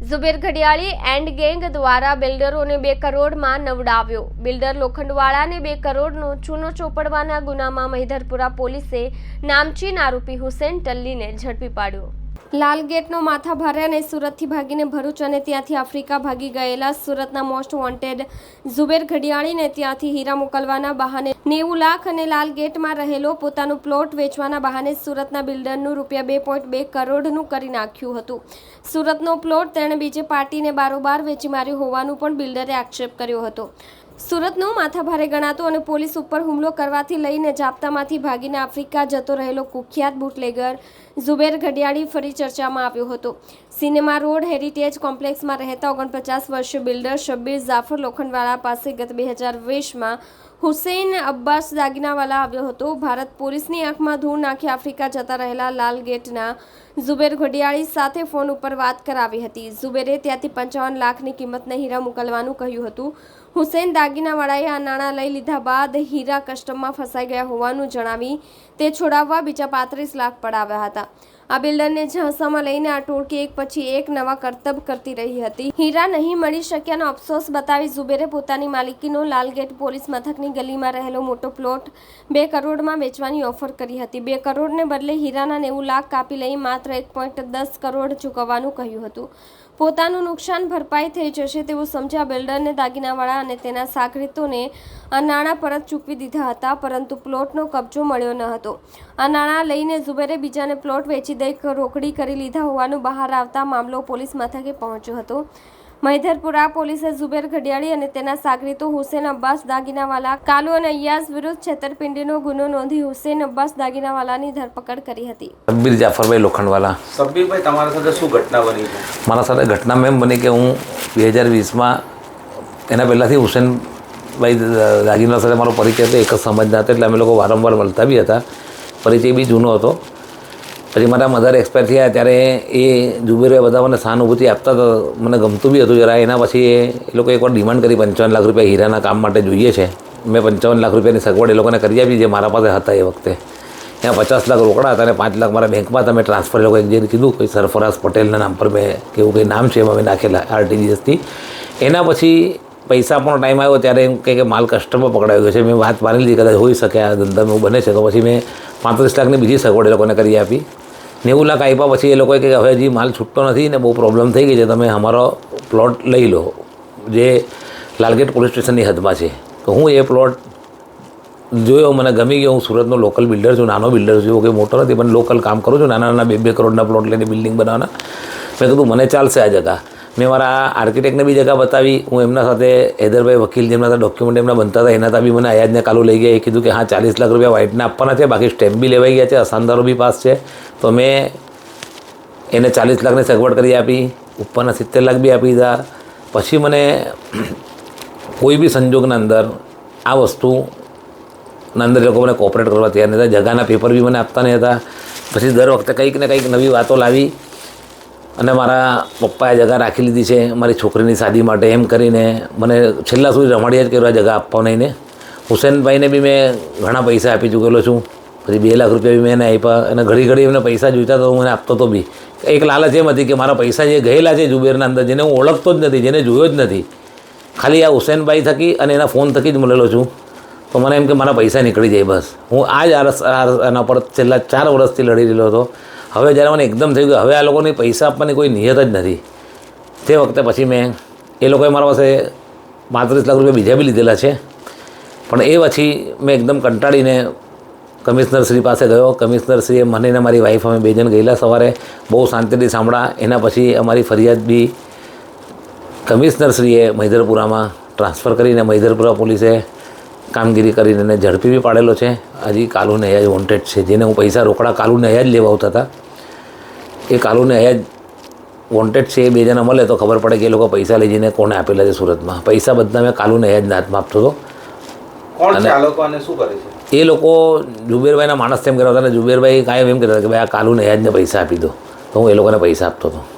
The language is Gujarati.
ઝુબેર ઘડિયાળી એન્ડ ગેંગ દ્વારા બિલ્ડરોને બે કરોડમાં નવડાવ્યો. બિલ્ડર લોખંડવાળાને બે કરોડનો ચૂનો ચોપડવાના ગુનામાં મહિધરપુરા પોલીસે નામચીન આરોપી હુસેન ટલ્લીને ઝડપી પાડ્યો. લાલગેટનો માથા ભારે અને સુરતથી ભાગીને ભરૂચ અને ત્યાંથી આફ્રિકા ભાગી ગયેલા સુરતના મોસ્ટ વોન્ટેડ ઝુબેર ઘડિયાળીને ત્યાંથી હીરા મોકલવાના બહાને નેવું લાખ અને લાલગેટમાં રહેલો પોતાનો પ્લોટ વેચવાના બહાને સુરતના બિલ્ડરનું રૂપિયા બે પોઈન્ટ બે કરોડનું કરી નાખ્યું હતું. સુરતનો પ્લોટ તેણે બીજે પાર્ટીને બારોબાર વેચી માર્યો હોવાનું પણ બિલ્ડરે આક્ષેપ કર્યો હતો. સુરતનો માથાભારે ગણાતો અને પોલીસ ઉપર હુમલો કરવાથી લઈને જાપ્તામાંથી ભાગીને આફ્રિકા જતો રહેલો કુખ્યાત બુટલેગર ઝુબેર ઘડિયાળી ફરી ચર્ચામાં આવ્યો હતો. સિનેમા રોડ હેરિટેજ કોમ્પ્લેક્સમાં રહેતા ઓગણપચાસ વર્ષીય બિલ્ડર શબ્બીર જાફર લોખંડવાળા પાસે ગત બે હજાર વીસમાં હુસૈન અબ્બાસ દાગીનાવાલા આવ્યો હતો. ભારત પોલીસની આંખમાં ધૂળ નાખી આફ્રિકા જતા રહેલા લાલ ગેટના ઝુબેર ઘડિયાળી સાથે ફોન ઉપર વાત કરાવી હતી. ઝુબેરે ત્યાંથી પંચાવન લાખની કિંમતના હીરા મોકલવાનું કહ્યું હતું. હુસૈન દાગીનાવાળાએ આ નાણાં લઈ લીધા બાદ હીરા કસ્ટમમાં ફસાઈ ગયા હોવાનું જણાવી તે છોડાવવા બીજા પાંત્રીસ લાખ પડાવ્યા હતા. આ બિલ્ડરને ઝાંસામાં લઈને આ ટોળકી એક પછી એક નવા કરતબ કરતી રહી હતી. હીરા નહીં મળી શક્યાનો અફસોસ બતાવી ઝુબેરે પોતાની માલિકીનો લાલગેટ પોલીસ મથકની ગલીમાં રહેલો મોટો પ્લોટ બે કરોડમાં વેચવાની ઓફર કરી હતી. બે કરોડને બદલે હીરાના નેવું લાખ કાપી લઈ માત્ર એક પોઈન્ટ દસ કરોડ ચૂકવવાનું કહ્યું હતું. પોતાનું નુકસાન ભરપાઈ થઈ જશે તેવું સમજ્યા બિલ્ડરને દાગીનાવાળા અને તેના સાગરીતોને આ નાણાં પરત ચૂકવી દીધા હતા, પરંતુ પ્લોટનો કબજો મળ્યો ન હતો. આ નાણાં લઈને ઝુબેરે બીજાને પ્લોટ વેચી દઈ રોકડી કરી લીધા હોવાનું બહાર આવતા મામલો પોલીસ મથકે પહોંચ્યો હતો. મહિધરપુરા પોલીસે ઝુબેર ઘડિયાળી અને તેના સાગરીતો હુસેન અબ્બાસ દાગીનાવાલા કાલુ અને અયાસ વિરુદ્ધ છેતરપિંડીનો ગુનો નોંધી હુસેન અબ્બાસ દાગીનાવાલાની ધરપકડ કરી હતી. સબ્બીર જાફરભાઈ લોખંડવાલા. સબ્બીરભાઈ તમારા સાથે શું ઘટના બની છે? મારા સાથે ઘટના એમ બની કે હું બે હજાર વીસમાં એના પહેલાંથી હુસેનભાઈ દાગીના સાથે મારો પરિચય હતો એક જ સમાજના હતા એટલે અમે લોકો વારંવાર મળતા બી હતા. પરિચય બી જૂનો હતો. પછી મારા મધર એક્સપાયર થયા ત્યારે એ જુબેરે બધા મને સહાનુભૂતિ આપતા હતા મને ગમતું બી હતું જરા. એના પછી એ લોકો એકવાર ડિમાન્ડ કરી પંચાવન લાખ રૂપિયા હીરાના કામ માટે જોઈએ છે. મેં પંચાવન લાખ રૂપિયાની સગવડ એ લોકોને કરી આપી જે મારા પાસે હતા એ વખતે. ત્યાં પચાસ લાખ રોકડા હતા અને પાંચ લાખ મારા બેંકમાં તમે ટ્રાન્સફર એ એક જે કીધું કોઈ સરફરાઝ પટેલના નામ પર મેં કેવું કંઈ નામ છે એમાં મેં નાખેલા આરટીજીએસથી એના પછી પૈસા પણ ટાઈમ આવ્યો ત્યારે એમ કે માલ કસ્ટમર પકડાયો ગયો છે. મેં વાત માની લીધી, કદાચ હોઈ શકે આ ધંધામાં એવું બને છે. તો પછી મેં પાંત્રીસ લાખની બીજી સગવડ એ લોકોને કરી આપી. નેવું લાખ આપ્યા પછી એ લોકોએ કે હવે હજી માલ છૂટતો નથી ને બહુ પ્રોબ્લેમ થઈ ગઈ છે. તમે અમારો પ્લોટ લઈ લો. જે લાલગેટ પોલીસ સ્ટેશનની હદમાં છે. તો હું એ પ્લોટ જોયો, મને ગમી ગયો. હું સુરતનો લોકલ બિલ્ડર છું, નાનો બિલ્ડર છું. કંઈ મોટો નથી, પણ લોકલ કામ કરું છું. નાના નાના બે બે કરોડના પ્લોટ લઈને બિલ્ડિંગ બનાવવાના. મેં કીધું, મને ચાલશે આ જગા. મેં મારા આર્કિટેક્ટને બી જગા બતાવી. હું એમના સાથે હૈદરભાઈ વકીલ જેમના ડોક્યુમેન્ટ એમના બનતા હતા, એના બી મને આયાજને કાલું લઈ ગયા. એ કીધું કે હા, ચાલીસ લાખ રૂપિયા વ્હાઇટના આપવાના છે, બાકી સ્ટેમ્પ બી લેવાઈ ગયા છે અસાનદારો બી પાસ છે. તો મેં એને ચાલીસ લાખની સગવડ કરી આપી, ઉપરના સિત્તેર લાખ બી આપી દીધા. પછી મને કોઈ બી સંજોગના અંદર આ વસ્તુના અંદર લોકો મને કોઓપરેટ કરવા તૈયાર નહીં હતા જગાના પેપર બી મને આપતા નહીં હતા પછી દર વખતે કંઈક ને કંઈક નવી વાતો લાવી. અને મારા પપ્પાએ જગા રાખી લીધી છે મારી છોકરીની શાદી માટે એમ કરીને મને છેલ્લા સુધી રમાડ્યા જ કર્યો જગા આપવા નહીં ને હુસેનભાઈને બી મેં ઘણા પૈસા આપી ચૂકેલો છું. પછી બે લાખ રૂપિયા બી મેં એને આપ્યા અને ઘડી ઘડી એમને પૈસા જોઈતા તો હું મને આપતો તો બી. એક લાલચ એમ હતી કે મારા પૈસા જે ગયેલા છે જુબેરના અંદર જેને હું ઓળખતો જ નથી, જેને જોયો જ નથી, ખાલી આ હુસેનભાઈ થકી અને એના ફોન થકી જ મળેલો છું. તો મને એમ કે મારા પૈસા નીકળી જાય બસ. હું આ જ આરસ આ- એના પર છેલ્લા ચાર વર્ષથી લડી રહેલો હતો. હવે જ્યારે મને એકદમ થયું કે હવે આ લોકોને પૈસા આપવાની કોઈ નિયત જ નથી. તે વખતે પછી મેં એ લોકોએ મારા પાસે પાંત્રીસ લાખ રૂપિયા બીજા બી લીધેલા છે. પણ એ પછી મેં એકદમ કંટાળીને કમિશનર શ્રી પાસે ગયો. કમિશનર શ્રીએ મને અને મારી વાઈફ અમે બે જણ ગયેલા સવારે. બહુ શાંતિથી સાંભળા એના પછી અમારી ફરિયાદ બી કમિશનરશ્રીએ મહિધરપુરામાં ટ્રાન્સફર કરીને મહિધરપુરા પોલીસે કામગીરી કરીને ઝડપી બી પાડેલો છે. હજી કાલુને જ વોન્ટેડ છે. જેને હું પૈસા રોકડા કાલુને જ લેવા આવતા હતા. એ કાલુને હયાજ વોન્ટેડ છે એ બે જણા મળે તો ખબર પડે કે એ લોકો પૈસા લઈ જઈને કોને આપેલા છે સુરતમાં. પૈસા બધા મેં કાલુને હયાજના હાથમાં આપતો હતો. એ લોકો જુબેરભાઈના માણસ તેમ કહેતા હતા અને જુબેરભાઈ કાંઈ એમ કહેતા હતા કે ભાઈ આ કાલુને હયાજને પૈસા આપી દો. તો હું એ લોકોને પૈસા આપતો હતો.